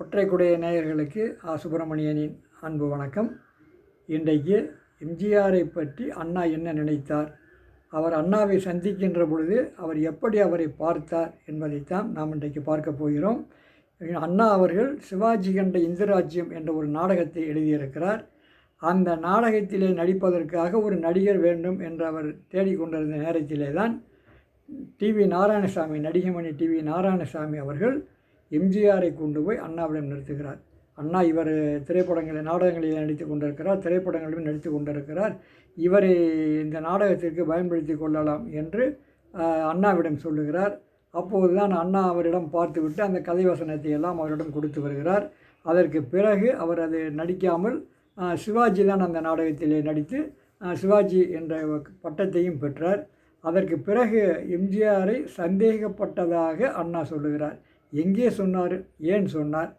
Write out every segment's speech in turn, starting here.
ஒற்றைக்குடைய நேயர்களுக்கு ஆ. சுப்பிரமணியனின் அன்பு வணக்கம். இன்றைக்கு எம்ஜிஆரை பற்றி அண்ணா என்ன நினைத்தார்? அவர் அண்ணாவை சந்திக்கின்ற பொழுது அவர் எப்படி அவரை பார்த்தார் என்பதைத்தான் நாம் இன்றைக்கு பார்க்க போகிறோம். அண்ணா அவர்கள் சிவாஜி கண்ட இந்திராஜ்யம் என்ற ஒரு நாடகத்தை எழுதியிருக்கிறார். அந்த நாடகத்திலே நடிப்பதற்காக ஒரு நடிகர் வேண்டும் என்று அவர் தேடிக்கொண்டிருந்த நேரத்திலே தான் டிவி நாராயணசாமி நடிகமணி டிவி நாராயணசாமி அவர்கள் எம்ஜிஆரை கொண்டு போய் அண்ணாவிடம் நிறுத்துகிறார். அண்ணா இவர் திரைப்படங்களில் நாடகங்களில் நடித்து கொண்டிருக்கிறார் திரைப்படங்களிலும் நடித்து கொண்டிருக்கிறார். இவரை இந்த நாடகத்திற்கு பயன்படுத்தி கொள்ளலாம் என்று அண்ணாவிடம் சொல்லுகிறார். அப்போது தான் அண்ணா அவரிடம் பார்த்துவிட்டு அந்த கதை வசனத்தை எல்லாம் அவரிடம் கொடுத்து வருகிறார். அதற்கு பிறகு அவர் அது நடிக்காமல் சிவாஜி தான் அந்த நாடகத்திலே நடித்து சிவாஜி என்ற பட்டத்தையும் பெற்றார். அதற்கு பிறகு எம்ஜிஆரை சந்தேகப்பட்டதாக அண்ணா சொல்லுகிறார். எங்கே சொன்னார் ஏன் சொன்னார்?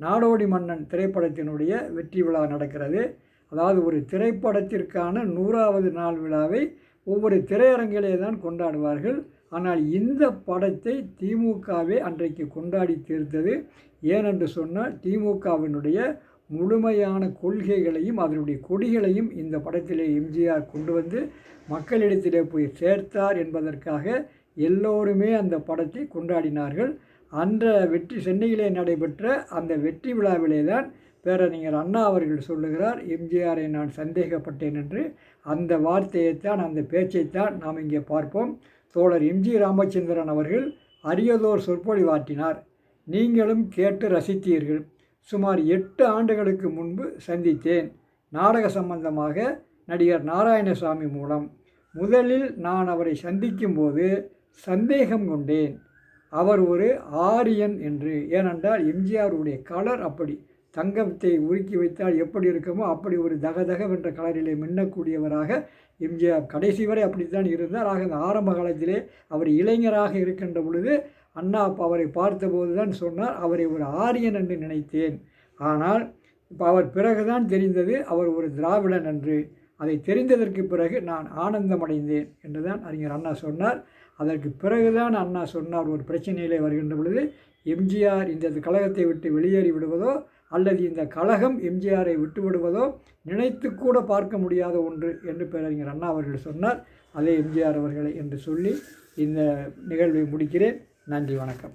நாடோடி மன்னன் திரைப்படத்தினுடைய வெற்றி விழா நடக்கிறது. அதாவது ஒரு திரைப்படத்திற்கான நூறாவது நாள் விழாவை ஒவ்வொரு திரையரங்கிலே தான் கொண்டாடுவார்கள். ஆனால் இந்த படத்தை திமுகவே அன்றைக்கு கொண்டாடி தீர்த்தது. ஏனென்று சொன்னால் திமுகவினுடைய முழுமையான கொள்கைகளையும் அதனுடைய கொடிகளையும் இந்த படத்திலே எம்ஜிஆர் கொண்டு வந்து மக்களிடத்திலே போய் சேர்த்தார் என்பதற்காக எல்லோருமே அந்த படத்தை கொண்டாடினார்கள். அந்த வெற்றி சென்னையிலே நடைபெற்ற அந்த வெற்றி விழாவிலே தான் பேரறிஞர் அண்ணா அவர்கள் சொல்லுகிறார் எம்ஜிஆரை நான் சந்தேகப்பட்டேன் என்று. அந்த வார்த்தையைத்தான் அந்த பேச்சைத்தான் நாம் இங்கே பார்ப்போம். தோழர் எம்ஜி ராமச்சந்திரன் அவர்கள் அரியதோர் சொற்பொழிவாற்றினார் நீங்களும் கேட்டு ரசித்தீர்கள். சுமார் எட்டு ஆண்டுகளுக்கு முன்பு சந்தித்தேன். நாடக சம்பந்தமாக நடிகர் நாராயணசாமி மூலம் முதலில் நான் அவரை சந்திக்கும்போது சந்தேகம் கொண்டேன். அவர் ஒரு ஆரியன் என்று. ஏனென்றால் எம்ஜிஆருடைய கலர் அப்படி. தங்கத்தை உருக்கி வைத்தால் எப்படி இருக்குமோ அப்படி ஒரு தகதகவென்ற கலரிலே மின்னக்கூடியவராக எம்ஜிஆர். கடைசி வரை அப்படித்தான் இருந்தார். ஆக அந்த ஆரம்ப காலத்திலே அவர் இளைஞராக இருக்கின்ற பொழுது அண்ணா அப்போ அவரை பார்த்தபோது தான் சொன்னார் அவரை ஒரு ஆரியன் என்று நினைத்தேன். ஆனால் இப்போ அவர் பிறகுதான் தெரிந்தது அவர் ஒரு திராவிடன் என்று. அதை தெரிந்ததற்கு பிறகு நான் ஆனந்தமடைந்தேன் என்றுதான் அறிஞர் அண்ணா சொன்னார். அதற்கு பிறகுதான் அண்ணா சொன்னார் ஒரு பிரச்சனையிலே வருகின்ற பொழுது எம்ஜிஆர் இந்த கழகத்தை விட்டு வெளியேறி விடுவதோ அல்லது இந்த கழகம் எம்ஜிஆரை விட்டு விடுவதோ நினைத்து கூட பார்க்க முடியாத ஒன்று என்று பேரறிஞர் அண்ணா அவர்கள் சொன்னார். அதே எம்ஜிஆர் அவர்களை என்று சொல்லி இந்த நிகழ்வை முடிக்கிறேன். நன்றி வணக்கம்.